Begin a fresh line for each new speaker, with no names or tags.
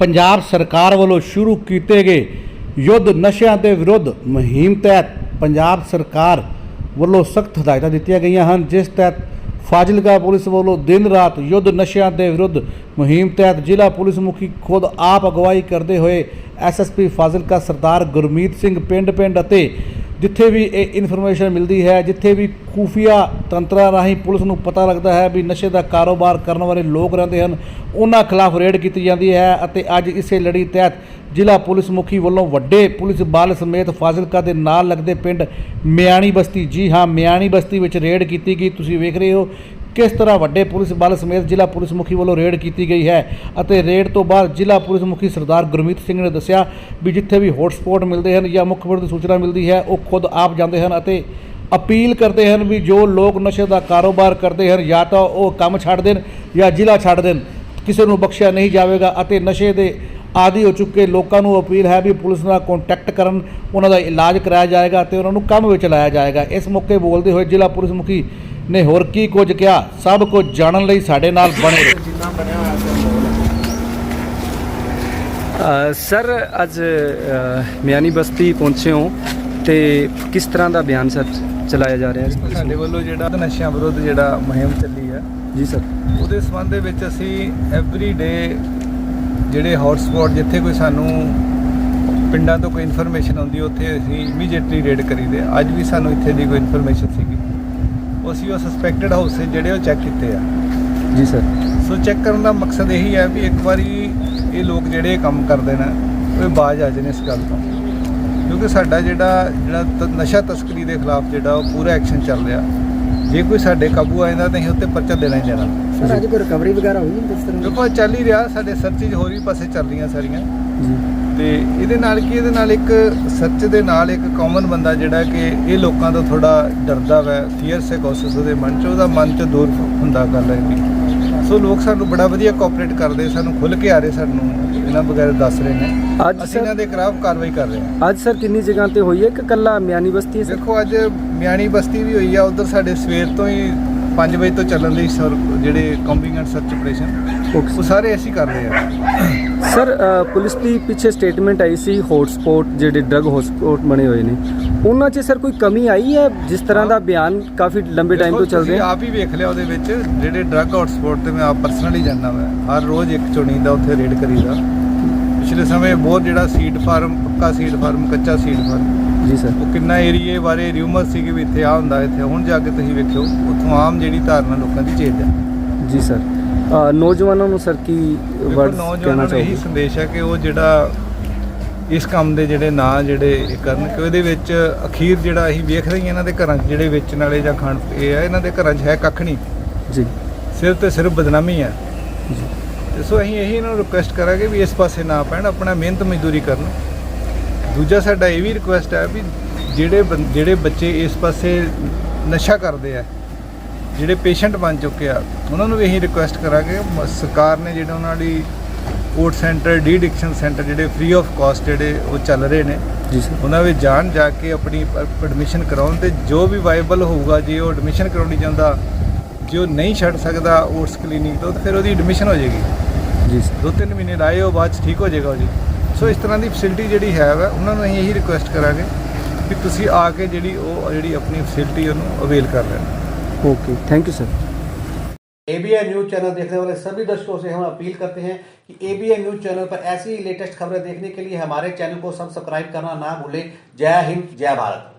ਪੰਜਾਬ ਸਰਕਾਰ ਵੱਲੋਂ ਸ਼ੁਰੂ ਕੀਤੇ ਗਏ ਯੁੱਧ ਨਸ਼ਿਆਂ ਦੇ ਵਿਰੁੱਧ ਮੁਹਿੰਮ ਤਹਿਤ ਪੰਜਾਬ ਸਰਕਾਰ ਵੱਲੋਂ ਸਖਤ ਹਦਾਇਤਾਂ ਦਿੱਤੀਆਂ ਗਈਆਂ ਹਨ, ਜਿਸ ਤਹਿਤ ਫਾਜ਼ਿਲਕਾ ਪੁਲਿਸ ਵੱਲੋਂ ਦਿਨ ਰਾਤ ਯੁੱਧ ਨਸ਼ਿਆਂ ਦੇ ਵਿਰੁੱਧ ਮੁਹਿੰਮ ਤਹਿਤ ਜ਼ਿਲ੍ਹਾ ਪੁਲਿਸ ਮੁਖੀ ਖੁਦ ਆਪ ਅਗਵਾਈ ਕਰਦੇ ਹੋਏ ਐਸਐਸਪੀ ਫਾਜ਼ਿਲਕਾ ਸਰਦਾਰ ਗੁਰਮੀਤ ਸਿੰਘ ਪਿੰਡ-ਪਿੰਡ ਅਤੇ ਜਿੱਥੇ ਵੀ ਇਹ ਇਨਫੋਰਮੇਸ਼ਨ ਮਿਲਦੀ ਹੈ, ਜਿੱਥੇ ਵੀ ਖੂਫੀਆ ਤੰਤਰਾਂ ਰਾਹੀਂ ਪੁਲਿਸ ਨੂੰ ਪਤਾ ਲੱਗਦਾ ਹੈ ਵੀ ਨਸ਼ੇ ਦਾ ਕਾਰੋਬਾਰ ਕਰਨ ਵਾਲੇ ਲੋਕ ਰਹਿੰਦੇ ਹਨ, ਉਹਨਾਂ ਖਿਲਾਫ ਰੇਡ ਕੀਤੀ ਜਾਂਦੀ ਹੈ ਅਤੇ ਅੱਜ ਇਸੇ ਲੜੀ ਤਹਿਤ ਜ਼ਿਲ੍ਹਾ ਪੁਲਿਸ ਮੁਖੀ ਵੱਲੋਂ ਵੱਡੇ ਪੁਲਿਸ ਬਲ ਸਮੇਤ ਫਾਜ਼ਿਲਕਾ ਦੇ ਨਾਲ ਲੱਗਦੇ ਪਿੰਡ ਮਿਆਣੀ ਬਸਤੀ, ਜੀ ਹਾਂ, ਮਿਆਣੀ ਬਸਤੀ ਵਿੱਚ ਰੇਡ ਕੀਤੀ ਗਈ। ਤੁਸੀਂ ਵੇਖ ਰਹੇ ਹੋ ਕਿਸ ਤਰ੍ਹਾਂ ਵੱਡੇ ਪੁਲਿਸ ਬਲ ਸਮੇਤ ਜ਼ਿਲ੍ਹਾ ਪੁਲਿਸ ਮੁਖੀ ਵੱਲੋਂ ਰੇਡ ਕੀਤੀ ਗਈ ਹੈ? ਅਤੇ ਰੇਡ ਤੋਂ ਬਾਅਦ ਜ਼ਿਲ੍ਹਾ ਪੁਲਿਸ ਮੁਖੀ ਸਰਦਾਰ ਗੁਰਮੀਤ ਸਿੰਘ ਨੇ ਦੱਸਿਆ ਵੀ ਜਿੱਥੇ ਵੀ ਹੌਟਸਪੌਟ ਮਿਲਦੇ ਹਨ ਜਾਂ ਮੁੱਖ ਦੀ ਸੂਚਨਾ ਮਿਲਦੀ ਹੈ, ਉਹ ਖੁਦ ਆਪ ਜਾਂਦੇ ਹਨ ਅਤੇ ਅਪੀਲ ਕਰਦੇ ਹਨ ਵੀ ਜੋ ਲੋਕ ਨਸ਼ੇ ਦਾ ਕਾਰੋਬਾਰ ਕਰਦੇ ਹਨ, ਜਾਂ ਤਾਂ ਉਹ ਕੰਮ ਛੱਡ ਦੇਣ ਜਾਂ ਜ਼ਿਲ੍ਹਾ ਛੱਡ ਦੇਣ, ਕਿਸੇ ਨੂੰ ਬਖਸ਼ਿਆ ਨਹੀਂ ਜਾਵੇਗਾ ਅਤੇ ਨਸ਼ੇ ਦੇ ਆਦੀ ਹੋ ਚੁੱਕੇ ਲੋਕਾਂ ਨੂੰ ਅਪੀਲ ਹੈ ਵੀ ਪੁਲਿਸ ਨਾਲ ਕੰਟੈਕਟ ਕਰਨ, ਉਹਨਾਂ ਦਾ ਇਲਾਜ ਕਰਾਇਆ ਜਾਏਗਾ ਤੇ ਉਹਨਾਂ ਨੂੰ ਕੰਮ ਵਿੱਚ ਲਾਇਆ ਜਾਏਗਾ। ਇਸ ਮੌਕੇ ਬੋਲਦੇ ਹੋਏ ਜ਼ਿਲ੍ਹਾ ਪੁਲਿਸ ਮੁਖੀ ਨੇ ਹੋਰ ਕੀ ਕੁਝ ਕਿਹਾ? ਸਭ ਕੁਝ ਜਾਣਨ ਲਈ ਸਾਡੇ ਨਾਲ ਬਣੇ ਰਹੋ।
ਅ, ਸਰ ਅੱਜ ਮਿਆਨੀ ਬਸਤੀ ਪਹੁੰਚੇ ਹੋ ਤੇ ਕਿਸ ਤਰ੍ਹਾਂ ਦਾ ਬਿਆਨ ਸਰ ਚਲਾਇਆ ਜਾ ਰਿਹਾ ਹੈ?
ਸਾਡੇ ਵੱਲੋਂ ਜਿਹੜਾ ਨਸ਼ਿਆਂ ਵਿਰੁੱਧ ਜਿਹੜਾ ਮੁਹਿੰਮ ਚੱਲੀ ਹੈ
ਜੀ ਸਰ।
ਉਹਦੇ ਸੰਬੰਧ ਦੇ ਵਿੱਚ ਅਸੀਂ ਐਵਰੀ ਡੇ ਜਿਹੜੇ ਹੌਟਸਪੌਟ ਜਿੱਥੇ ਕੋਈ ਸਾਨੂੰ ਪਿੰਡਾਂ ਤੋਂ ਕੋਈ ਇਨਫੋਰਮੇਸ਼ਨ ਆਉਂਦੀ ਉੱਥੇ ਅਸੀਂ ਇਮੀਡੀਏਟਲੀ ਰੇਡ ਕਰੀਦੇ ਅੱਜ ਵੀ ਸਾਨੂੰ ਇੱਥੇ ਦੀ ਕੋਈ ਇਨਫੋਰਮੇਸ਼ਨ ਸੀਗੀ। ਅਸੀਂ ਉਹ ਸਸਪੈਕਟਡ ਹਾਊਸ ਜਿਹੜੇ ਉਹ ਚੈੱਕ ਕੀਤੇ ਆ।
ਜੀ ਸਰ
ਸੋ ਚੈੱਕ ਕਰਨ ਦਾ ਮਕਸਦ ਇਹੀ ਹੈ ਵੀ ਇੱਕ ਵਾਰੀ ਇਹ ਲੋਕ ਜਿਹੜੇ ਕੰਮ ਕਰਦੇ ਨੇ ਉਹ ਬਾਜ ਆ ਜਾਣ ਇਸ ਗੱਲ ਤੋਂ। ਕਿਉਂਕਿ ਸਾਡਾ ਜਿਹੜਾ ਜਿਹੜਾ ਨਸ਼ਾ ਤਸਕਰੀ ਦੇ ਖਿਲਾਫ ਜਿਹੜਾ ਉਹ ਪੂਰਾ ਐਕਸ਼ਨ ਚੱਲ ਰਿਹਾ। ਜੇ ਕੋਈ ਸਾਡੇ ਕਾਬੂ ਆ ਜਾਂਦਾ ਤਾਂ ਅਸੀਂ ਉੱਤੇ ਪਰਚਾ ਦੇਣਾ ਹੀ ਦੇਣਾ।
ਸਰ ਅੱਜ ਕੋਈ ਰਿਕਵਰੀ ਵਗੈਰਾ ਹੋਈ ਹੈ ਇਸ ਤਰ੍ਹਾਂ
ਦੇਖੋ ਚੱਲ ਹੀ ਰਿਹਾ ਸਾਡੇ ਸਰਚਿਜ ਹੋਰ ਵੀ ਪਾਸੇ ਚੱਲ ਰਹੀਆਂ ਸਾਰੀਆਂ।
ਜੀ।
ਤੇ ਇਹਦੇ ਨਾਲ ਕੀ ਇਹਦੇ ਨਾਲ ਇੱਕ ਸਰਚ ਦੇ ਨਾਲ ਇੱਕ ਕਾਮਨ ਬੰਦਾ ਜਿਹੜਾ ਕਿ ਇਹ ਲੋਕਾਂ ਤੋਂ ਥੋੜਾ ਡਰਦਾ ਵੈ ਫੀਅਰ ਸਾਈਕੋਸਿਸ ਉਹਦੇ ਮਨ ਚ ਉਹਦਾ ਮਨ ਚ ਦੂਰ ਹੁੰਦਾ ਗੱਲ ਹੈ ਵੀ। ਸੋ ਲੋਕ ਸਾਨੂੰ ਬੜਾ ਵਧੀਆ ਕੋਆਪਰੇਟ ਕਰਦੇ ਸਾਨੂੰ ਖੁੱਲ ਕੇ ਆ ਰਹੇ ਸਾਨੂੰ ਇਹਨਾਂ ਵਗੈਰਾ ਦੱਸ ਰਹੇ ਨੇ।
ਅੱਜ
ਅਸੀਂ ਇਹਨਾਂ ਦੇ ਖਿਲਾਫ ਕਾਰਵਾਈ ਕਰ ਰਹੇ ਹਾਂ।
ਅੱਜ ਸਰ ਕਿੰਨੀ ਜਗ੍ਹਾ ਤੇ ਹੋਈ ਹੈ ਕਿ ਕੱਲਾ ਮਿਆਨੀ ਬਸਤੀ ਹੈ
ਦੇਖੋ ਅੱਜ ਮਿਆਣੀ ਬਸਤੀ ਵੀ ਹੋਈ ਆ ਉਧਰ ਸਾਡੇ ਸਵੇਰ ਤੋਂ ਹੀ 5 ਵਜੇ ਤੋਂ ਚੱਲਣ ਲਈ ਸਰ ਜਿਹੜੇ ਕੰਬਿੰਗ ਐਂਡ ਸਰਚ ਆਪਰੇਸ਼ਨ ਉਹ ਸਾਰੇ ਅਸੀਂ ਕਰ ਰਹੇ ਹਾਂ
ਸਰ ਪੁਲਿਸ ਦੀ ਪਿੱਛੇ ਸਟੇਟਮੈਂਟ ਆਈ ਸੀ ਹੌਟਸਪੌਟ ਜਿਹੜੇ ਡਰਗ ਹੌਟਸਪੌਟ ਬਣੇ ਹੋਏ ਨੇ। ਉਹਨਾਂ 'ਚ ਸਰ ਕੋਈ ਕਮੀ ਆਈ ਹੈ? ਜਿਸ ਤਰ੍ਹਾਂ ਦਾ ਬਿਆਨ ਕਾਫੀ ਲੰਬੇ ਟਾਈਮ ਤੋਂ ਚੱਲ ਰਿਹਾ।
ਆਪ ਹੀ ਵੇਖ ਲਿਆ ਉਹਦੇ ਵਿੱਚ ਜਿਹੜੇ ਡਰੱਗ ਹੌਟਸਪੌਟ ਤੇ ਮੈਂ ਆਪ ਪਰਸਨਲੀ ਜਾਣਾ ਮੈਂ ਹਰ ਰੋਜ਼ ਇੱਕ ਚੁਣੀ ਦਾ ਉੱਥੇ ਰੇਡ ਕਰੀਦਾ। ਪਿਛਲੇ ਸਮੇਂ ਬਹੁਤ ਜਿਹੜਾ ਸੀਡ ਫਾਰਮ ਪੱਕਾ ਸੀਡ ਫਾਰਮ ਕੱਚਾ ਸੀਡ ਫਾਰਮ
ਜੀ ਸਰ।
ਉਹ ਕਿੰਨਾ ਏਰੀਏ ਬਾਰੇ ਰਿਊਮਰ ਸੀ ਕਿ ਵੀ ਇੱਥੇ ਆ ਹੁੰਦਾ ਇੱਥੇ ਹੁਣ ਜਾ ਕੇ ਤੁਸੀਂ ਵੇਖਿਓ ਉੱਥੋਂ ਆਮ ਜਿਹੜੀ ਧਾਰਨਾ ਲੋਕਾਂ ਦੀ ਚੇਤ ਹੈ।
ਜੀ ਸਰ। ਅ, ਨੌਜਵਾਨਾਂ ਨੂੰ ਸਰ ਕੀ ਵਰਡ ਕਹਿਣਾ
ਨੌਜਵਾਨਾਂ ਨੂੰ ਇਹੀ ਸੰਦੇਸ਼ ਹੈ ਕਿ ਉਹ ਜਿਹੜਾ ਇਸ ਕੰਮ ਦੇ ਜਿਹੜੇ ਨਾਂ ਜਿਹੜੇ ਇਹ ਕਰਨ ਕਿ ਉਹਦੇ ਵਿੱਚ ਅਖੀਰ ਜਿਹੜਾ ਅਸੀਂ ਵੇਖ ਰਹੇ ਹਾਂ ਇਹਨਾਂ ਦੇ ਘਰਾਂ 'ਚ ਜਿਹੜੇ ਵੇਚਣ ਵਾਲੇ ਜਾਂ ਖਾਣ ਇਹ ਹੈ ਇਹਨਾਂ ਦੇ ਘਰਾਂ 'ਚ ਹੈ ਕੱਖ ਨਹੀਂ।
ਜੀ।
ਸਿਰਫ ਤੇ ਸਿਰਫ ਬਦਨਾਮੀ ਹੈ।
ਜੀ।
ਤੇ ਸੋ ਅਸੀਂ ਇਹੀ ਇਹਨਾਂ ਨੂੰ ਰਿਕੁਐਸਟ ਕਰਾਂਗੇ ਵੀ ਇਸ ਪਾਸੇ ਨਾ ਪੈਣ ਆਪਣਾ ਮਿਹਨਤ ਮਜ਼ਦੂਰੀ ਕਰਨ। ਦੂਜਾ ਸਾਡਾ ਇਹ ਵੀ ਰਿਕੁਐਸਟ ਹੈ ਵੀ ਜਿਹੜੇ ਬੰ- ਜਿਹੜੇ ਬੱਚੇ ਇਸ ਪਾਸੇ ਨਸ਼ਾ ਕਰਦੇ ਆ ਜਿਹੜੇ ਪੇਸ਼ੈਂਟ ਬਣ ਚੁੱਕੇ ਆ ਉਹਨਾਂ ਨੂੰ ਵੀ ਇਹੀ ਰਿਕੁਐਸਟ ਕਰਾਂਗੇ। ਮ- ਸਰਕਾਰ ਨੇ ਜਿਹੜਾ ਉਹਨਾਂ ਦੀ court centre de-addiction centre free of of cost ਜਿਹੜੇ ਉਹ ਚੱਲ ਰਹੇ ਨੇ
ਜੀ ਸਰ।
ਉਹਨਾਂ ਵਿੱਚ ਜਾਣ ਜਾ ਕੇ ਆਪਣੀ ਐਡਮਿਸ਼ਨ ਕਰਾਉਣ ਤੇ ਜੋ ਵੀ ਵਾਇਬਲ ਹੋਊਗਾ ਜੇ ਉਹ ਐਡਮਿਸ਼ਨ ਕਰਾਉਣੀ ਚਾਹੁੰਦਾ ਜੇ ਉਹ ਨਹੀਂ ਛੱਡ ਸਕਦਾ ਉਸ ਕਲੀਨਿਕ ਤੋਂ ਤਾਂ ਫਿਰ ਉਹਦੀ ਐਡਮਿਸ਼ਨ ਹੋ ਜਾਏਗੀ।
ਜੀ ਸਰ।
ਦੋ ਤਿੰਨ ਮਹੀਨੇ ਲਾਏ ਉਹ ਬਾਅਦ 'ਚ ਠੀਕ ਹੋ ਜਾਏਗਾ ਉਹ ਜੀ ਸੋ ਇਸ ਤਰ੍ਹਾਂ ਦੀ ਫੈਸਿਲਿਟੀ ਜਿਹੜੀ ਹੈ ਵਾ ਉਹਨਾਂ ਨੂੰ ਅਸੀਂ ਇਹੀ ਰਿਕੁਐਸਟ ਕਰਾਂਗੇ ਕਿ ਤੁਸੀਂ ਆ ਕੇ ਜਿਹੜੀ ਉਹ ਜਿਹੜੀ ਆਪਣੀ ਫੈਸਿਲਿਟੀ ਉਹਨੂੰ ਅਵੇਲ ਕਰ ਲੈਣ
okay thank you sir
ABN news channel देखने वाले सभी दर्शकों से हम अपील करते हैं कि एबीएन न्यूज चैनल पर ऐसी ही लेटेस्ट खबरें देखने के लिए हमारे चैनल को सब्सक्राइब करना ना भूलें जय हिंद जय भारत